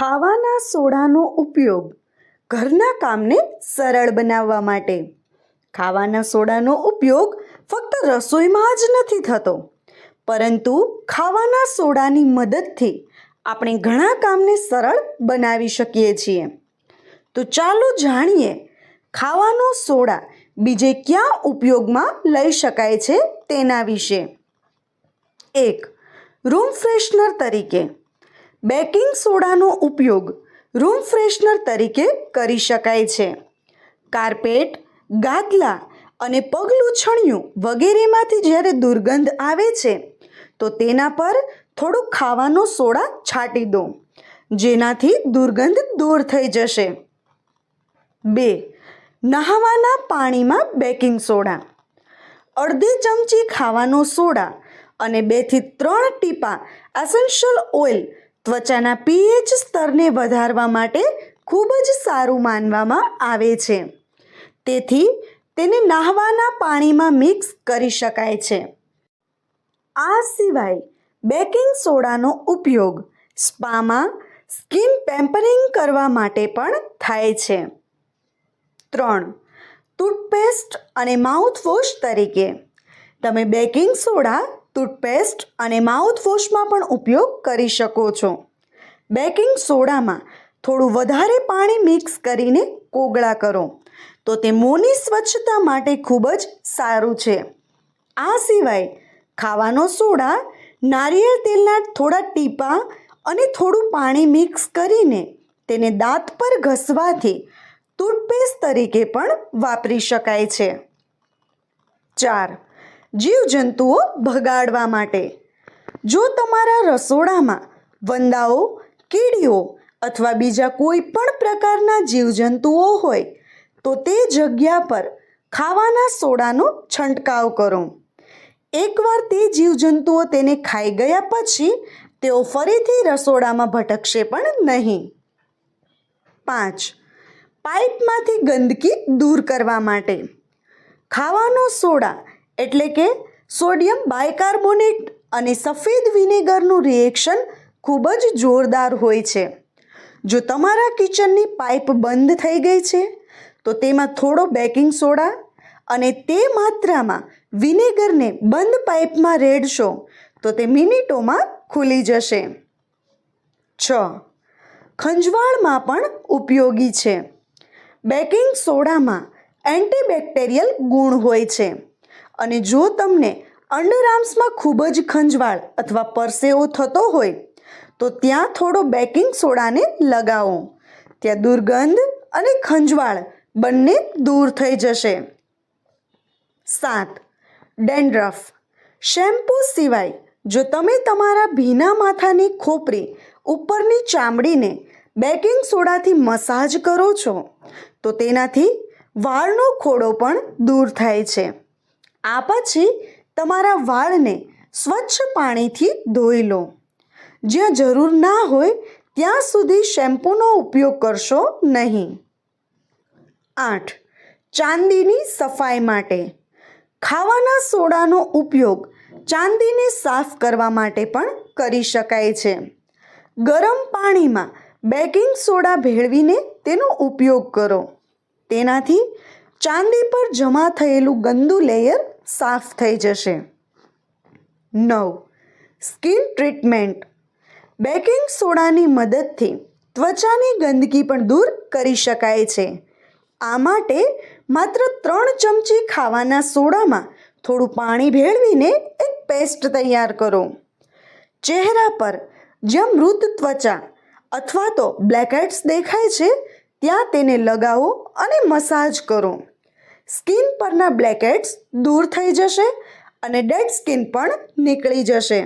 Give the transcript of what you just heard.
ખાવાના સોડાનો ઉપયોગ ઘરના કામને સરળ બનાવવા માટે. ખાવાના સોડાનો ઉપયોગ ફક્ત રસોઈમાં જ નથી થતો, પરંતુ ખાવાના સોડાની મદદથી આપણે ઘણા કામને સરળ બનાવી શકીએ છીએ. તો ચાલો જાણીએ ખાવાનો સોડા બીજે ક્યાં ઉપયોગમાં લઈ શકાય છે તેના વિશે. એક, રૂમ ફ્રેશનર તરીકે બેકિંગ સોડાનો ઉપયોગ રૂમ ફ્રેશનર તરીકે કરી શકાય છે. કાર્પેટ, ગાદલા અને પગલુંછણિયું વગેરેમાંથી જ્યારે દુર્ગંધ આવે છે, તો તેના પર થોડું ખાવાનો સોડા છાંટી દો, જેનાથી દુર્ગંધ દૂર થઈ જશે. બે, નહાવાના પાણીમાં બેકિંગ સોડા. અડધી ચમચી ખાવાનો સોડા અને બેથી ત્રણ ટીપા એસેન્શિયલ ઓઇલ ત્વચાના પીએચ સ્તરને વધારવા માટે ખૂબ જ સારું માનવામાં આવે છે. તેથી તેને નાહવાના પાણીમાં મિક્સ કરી શકાય છે. આ સિવાય બેકિંગ સોડાનો ઉપયોગ સ્પામાં સ્કિન પેમ્પરિંગ કરવા માટે પણ થાય છે. ત્રણ, ટૂથપેસ્ટ અને માઉથવોશ તરીકે. તમે બેકિંગ સોડા ટૂથપેસ્ટ અને માઉથવોશમાં પણ ઉપયોગ કરી શકો છો. બેકિંગ સોડામાં થોડું વધારે પાણી મિક્સ કરીને કોગળા કરો. તો તે મોંની સ્વચ્છતા માટે ખૂબ જ સારું છે. આ સિવાય ખાવાનો સોડા નારિયેળ તેલના થોડા ટીપા અને થોડું પાણી મિક્સ કરીને તેને દાંત પર ઘસવાથી ટૂથપેસ્ટ તરીકે પણ વાપરી શકાય છે. ચાર જીવજંતુઓ ભગાડવા માટે. જો તમારા રસોડામાં વંદાઓ, કીડીઓ અથવા બીજા કોઈ પણ પ્રકારના જીવજંતુઓ હોય, તો તે જગ્યા પર ખાવાના સોડાનો છંટકાવ કરો. એકવાર તે જીવજંતુઓ તેને ખાઈ ગયા પછી, તેઓ ફરીથી રસોડામાં ભટકશે પણ નહીં. પાંચ, પાઇપમાંથી ગંદકી દૂર કરવા માટે. ખાવાનો સોડા એટલે કે સોડિયમ બાયકાર્બોનેટ અને સફેદ વિનેગરનું રિએક્શન ખૂબ જ જોરદાર હોય છે. જો તમારા કિચનની પાઇપ બંધ થઈ ગઈ છે, તો તેમાં થોડો બેકિંગ સોડા અને તે માત્રામાં વિનેગરને બંધ પાઇપમાં રેડશો, તો તે મિનિટોમાં ખુલી જશે. છ. ખંજવાળમાં પણ ઉપયોગી છે. બેકિંગ સોડામાં એન્ટીબેક્ટેરિયલ ગુણ હોય છે. અને જો તમને અંડરઆર્મ્સમાં ખૂબ જ ખંજવાળ અથવા પરસેવો થતો હોય, તો ત્યાં થોડો બેકિંગ સોડાને લગાવો. ત્યાં દુર્ગંધ અને ખંજવાળ બંને દૂર થઈ જશે. સાત, ડેન્ડ્રફ. શેમ્પૂ સિવાય જો તમે તમારા ભીના માથાની ખોપરી ઉપરની ચામડીને બેકિંગ સોડાથી મસાજ કરો છો, તો તેનાથી વાળનો ખોડો પણ દૂર થાય છે. આ પછી તમારા વાળને સ્વચ્છ પાણીથી ધોઈ લો. જ્યાં જરૂર ના હોય ત્યાં સુધી શેમ્પૂનો ઉપયોગ કરશો નહીં. આઠ. ચાંદીની સફાઈ માટે. ખાવાના સોડાનો ઉપયોગ ચાંદીને સાફ કરવા માટે પણ કરી શકાય છે. ગરમ પાણીમાં બેકિંગ સોડા ભેળવીને તેનો ઉપયોગ કરો. તેનાથી ચાંદી પર જમા થયેલું ગંદુ લેયર સાફ થઈ જશે. નવ. સ્કિન ટ્રીટમેન્ટ બેકિંગ સોડાની મદદથી ત્વચાની ગંદકી પણ દૂર કરી શકાય છે. આ માટે માત્ર ત્રણ ચમચી ખાવાના સોડામાં થોડું પાણી ભેળવીને એક પેસ્ટ તૈયાર કરો. ચહેરા પર જ્યાં મૃત ત્વચા અથવા તો બ્લેકહેડ્સ દેખાય છે, ત્યાં તેને લગાવો અને મસાજ કરો. સ્કિન પરના બ્લેકહેડ્સ દૂર થઈ જશે અને ડેડ સ્કિન પણ નીકળી જશે.